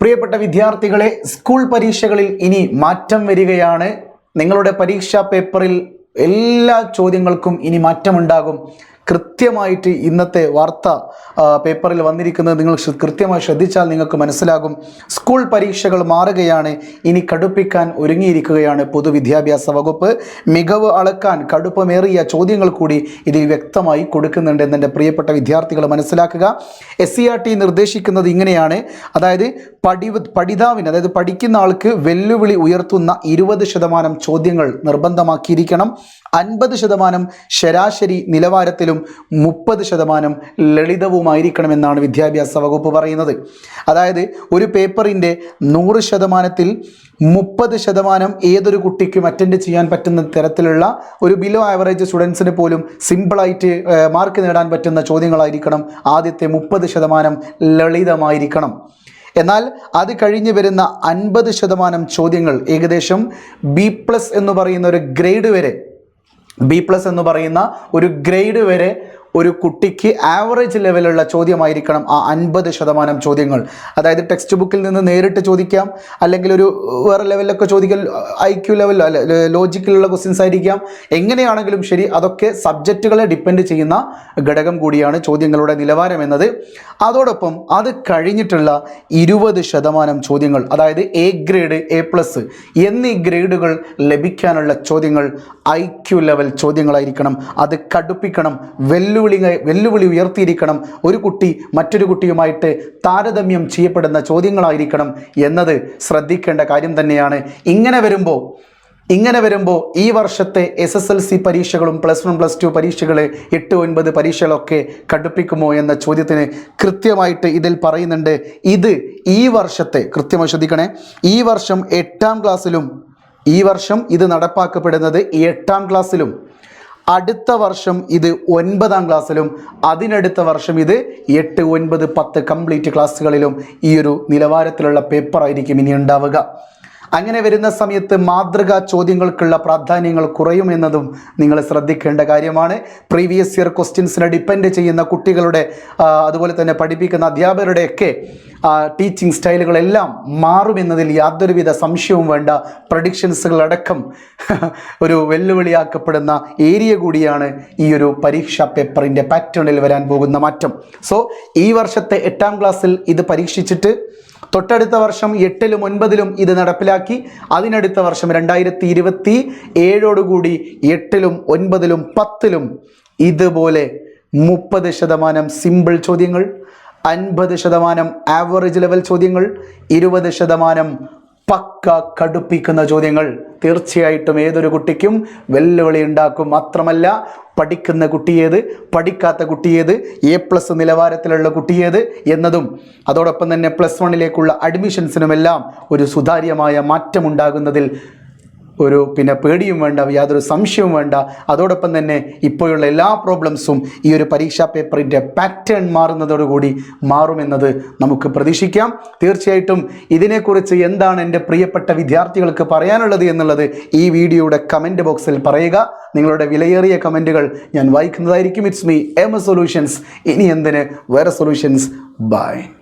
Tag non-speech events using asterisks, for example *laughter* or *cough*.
പ്രിയപ്പെട്ട വിദ്യാർത്ഥികളെ സ്കൂൾ പരീക്ഷകളിൽ ഇനി മാറ്റം വരികയാണ്. നിങ്ങളുടെ പരീക്ഷാ പേപ്പറിൽ എല്ലാ ചോദ്യങ്ങൾക്കും ഇനി മാറ്റമുണ്ടാകും. കൃത്യമായിട്ട് ഇന്നത്തെ വാർത്ത പേപ്പറിൽ വന്നിരിക്കുന്നത് നിങ്ങൾ കൃത്യമായി ശ്രദ്ധിച്ചാൽ നിങ്ങൾക്ക് മനസ്സിലാകും. സ്കൂൾ പരീക്ഷകൾ മാറുകയാണ് ഇനി കടുപ്പിക്കാൻ ഒരുങ്ങിയിരിക്കുകയാണ് പൊതുവിദ്യാഭ്യാസ വകുപ്പ്. മികവ് അളക്കാൻ കടുപ്പമേറിയ ചോദ്യങ്ങൾ കൂടി ഇതിൽ വ്യക്തമായി കൊടുക്കുന്നുണ്ട് എന്ന് പ്രിയപ്പെട്ട വിദ്യാർത്ഥികൾ മനസ്സിലാക്കുക. എസ് സി ആർ ടി നിർദ്ദേശിക്കുന്നത് ഇങ്ങനെയാണ്. അതായത് പഠി പഠിതാവിന് അതായത് പഠിക്കുന്ന ആൾക്ക് വെല്ലുവിളി ഉയർത്തുന്ന ഇരുപത് ശതമാനം ചോദ്യങ്ങൾ നിർബന്ധമാക്കിയിരിക്കണം. അൻപത് ശതമാനം ശരാശരി നിലവാരത്തിലും മുപ്പത് ശതമാനം ലളിതവുമായിരിക്കണമെന്നാണ് വിദ്യാഭ്യാസ വകുപ്പ് പറയുന്നത്. അതായത് ഒരു പേപ്പറിന്റെ നൂറ് ശതമാനത്തിൽ മുപ്പത് ശതമാനം ഏതൊരു കുട്ടിക്കും അറ്റൻഡ് ചെയ്യാൻ പറ്റുന്ന തരത്തിലുള്ള ഒരു ബിലോ ആവറേജ് സ്റ്റുഡൻസിന് പോലും സിമ്പിളായിട്ട് മാർക്ക് നേടാൻ പറ്റുന്ന ചോദ്യങ്ങളായിരിക്കണം ആദ്യത്തെ മുപ്പത് ശതമാനം ലളിതമായിരിക്കണം. എന്നാൽ അത് കഴിഞ്ഞ് വരുന്ന അൻപത് ശതമാനം ചോദ്യങ്ങൾ ഏകദേശം ബി പ്ലസ് എന്ന് പറയുന്ന ഒരു ഗ്രേഡ് വരെ ബി പ്ലസ് എന്ന് പറയുന്ന ഒരു ഗ്രേഡ് വരെ ഒരു കുട്ടിക്ക് ആവറേജ് ലെവലുള്ള ചോദ്യമായിരിക്കണം ആ അൻപത് ശതമാനം ചോദ്യങ്ങൾ. അതായത് ടെക്സ്റ്റ് ബുക്കിൽ നിന്ന് നേരിട്ട് ചോദിക്കാം അല്ലെങ്കിൽ ഒരു വേറെ ലെവലിലൊക്കെ ചോദിക്കൽ ഐ ക്യു ലെവലിലോ അല്ലെ ലോജിക്കിലുള്ള ക്വസ്റ്റ്യൻസ് ആയിരിക്കാം. എങ്ങനെയാണെങ്കിലും ശരി അതൊക്കെ സബ്ജക്റ്റുകളെ ഡിപ്പെൻഡ് ചെയ്യുന്ന ഘടകം കൂടിയാണ് ചോദ്യങ്ങളുടെ നിലവാരം എന്നത്. അതോടൊപ്പം അത് കഴിഞ്ഞിട്ടുള്ള ഇരുപത് ശതമാനം ചോദ്യങ്ങൾ അതായത് എ ഗ്രേഡ് എ പ്ലസ് എന്നീ ഗ്രേഡുകൾ ലഭിക്കാനുള്ള ചോദ്യങ്ങൾ ഐ ക്യു ലെവൽ ചോദ്യങ്ങളായിരിക്കണം. അത് കടുപ്പിക്കണം വെല്ലുവിളി വെല്ലുവിളി ഉയർത്തിയിരിക്കണം. ഒരു കുട്ടി മറ്റൊരു കുട്ടിയുമായിട്ട് താരതമ്യം ചെയ്യപ്പെടുന്ന ചോദ്യങ്ങളായിരിക്കണം എന്നത് ശ്രദ്ധിക്കേണ്ട കാര്യം തന്നെയാണ്. ഇങ്ങനെ വരുമ്പോൾ ഇങ്ങനെ വരുമ്പോൾ ഈ വർഷത്തെ എസ് എസ് എൽ സി പരീക്ഷകളും പ്ലസ് വൺ പ്ലസ് ടു പരീക്ഷകൾ എട്ട് ഒൻപത് പരീക്ഷകളൊക്കെ കടുപ്പിക്കുമോ എന്ന ചോദ്യത്തിന് കൃത്യമായിട്ട് ഇതിൽ പറയുന്നുണ്ട്. ഇത് ഈ വർഷത്തെ കൃത്യമായി ശ്രദ്ധിക്കണേ ഈ വർഷം എട്ടാം ക്ലാസ്സിലും ഈ വർഷം ഇത് നടപ്പാക്കപ്പെടുന്നത് എട്ടാം ക്ലാസ്സിലും അടുത്ത വർഷം ഇത് ഒൻപതാം ക്ലാസ്സിലും അതിനടുത്ത വർഷം ഇത് എട്ട് ഒൻപത് പത്ത് കംപ്ലീറ്റ് ക്ലാസ്സുകളിലും ഈ ഒരു നിലവാരത്തിലുള്ള പേപ്പറായിരിക്കും ഇനി ഉണ്ടാവുക. അങ്ങനെ വരുന്ന സമയത്ത് മാതൃകാ ചോദ്യങ്ങൾക്കുള്ള പ്രാധാന്യങ്ങൾ കുറയുമെന്നതും നിങ്ങൾ ശ്രദ്ധിക്കേണ്ട കാര്യമാണ്. പ്രീവിയസ് ഇയർ ക്വസ്റ്റ്യൻസിനെ ഡിപ്പെൻഡ് ചെയ്യുന്ന കുട്ടികളുടെ അതുപോലെ തന്നെ പഠിപ്പിക്കുന്ന അധ്യാപകരുടെയൊക്കെ ടീച്ചിങ് സ്റ്റൈലുകളെല്ലാം മാറുമെന്നതിൽ യാതൊരുവിധ സംശയവും വേണ്ട. പ്രഡിക്ഷൻസുകളടക്കം *laughs* ഒരു വെല്ലുവിളിയാക്കപ്പെടുന്ന ഏരിയ കൂടിയാണ് ഈ ഒരു പരീക്ഷാ പേപ്പറിന്റെ പാറ്റേണിൽ വരാൻ പോകുന്ന മാറ്റം. സോ ഈ വർഷത്തെ എട്ടാം ക്ലാസ്സിൽ ഇത് പരീക്ഷിച്ചിട്ട് തൊട്ടടുത്ത വർഷം എട്ടിലും ഒൻപതിലും ഇത് നടപ്പിലാക്കി അതിനടുത്ത വർഷം രണ്ടായിരത്തി ഇരുപത്തി ഏഴോടുകൂടി എട്ടിലും ഒൻപതിലും പത്തിലും ഇതുപോലെ മുപ്പത് ശതമാനം സിമ്പിൾ ചോദ്യങ്ങൾ അൻപത് ശതമാനം ആവറേജ് ലെവൽ ചോദ്യങ്ങൾ ഇരുപത് ശതമാനം പക്ക കടുപ്പിക്കുന്ന ചോദ്യങ്ങൾ തീർച്ചയായിട്ടും ഏതൊരു കുട്ടിക്കും വെല്ലുവിളി ഉണ്ടാക്കും. മാത്രമല്ല പഠിക്കുന്ന കുട്ടിയേത് പഠിക്കാത്ത കുട്ടിയേത് എ പ്ലസ് നിലവാരത്തിലുള്ള കുട്ടിയേത് എന്നതും അതോടൊപ്പം തന്നെ പ്ലസ് വണ്ണിലേക്കുള്ള അഡ്മിഷൻസിനുമെല്ലാം ഒരു സുതാര്യമായ മാറ്റമുണ്ടാകുന്നതിൽ ഒരു പിന്നെ പേടിയും വേണ്ട യാതൊരു സംശയവും വേണ്ട. അതോടൊപ്പം തന്നെ ഇപ്പോഴുള്ള എല്ലാ പ്രോബ്ലംസും ഈ ഒരു പരീക്ഷാ പേപ്പറിന്റെ പാറ്റേൺ മാറുന്നതോടുകൂടി മാറുമെന്നത് നമുക്ക് പ്രതീക്ഷിക്കാം. തീർച്ചയായിട്ടും ഇതിനെക്കുറിച്ച് എന്താണ് എന്റെ പ്രിയപ്പെട്ട വിദ്യാർത്ഥികൾക്ക് പറയാനുള്ളത് എന്നുള്ളത് ഈ വീഡിയോയുടെ കമന്റ് ബോക്സിൽ പറയുക. നിങ്ങളുടെ വിലയേറിയ കമന്റുകൾ ഞാൻ വായിക്കുന്നതായിരിക്കും. ഇറ്റ്സ് മീ എം സൊല്യൂഷൻസ് ഇനി എന്തിന്? വേറെ സൊല്യൂഷൻസ് ബൈ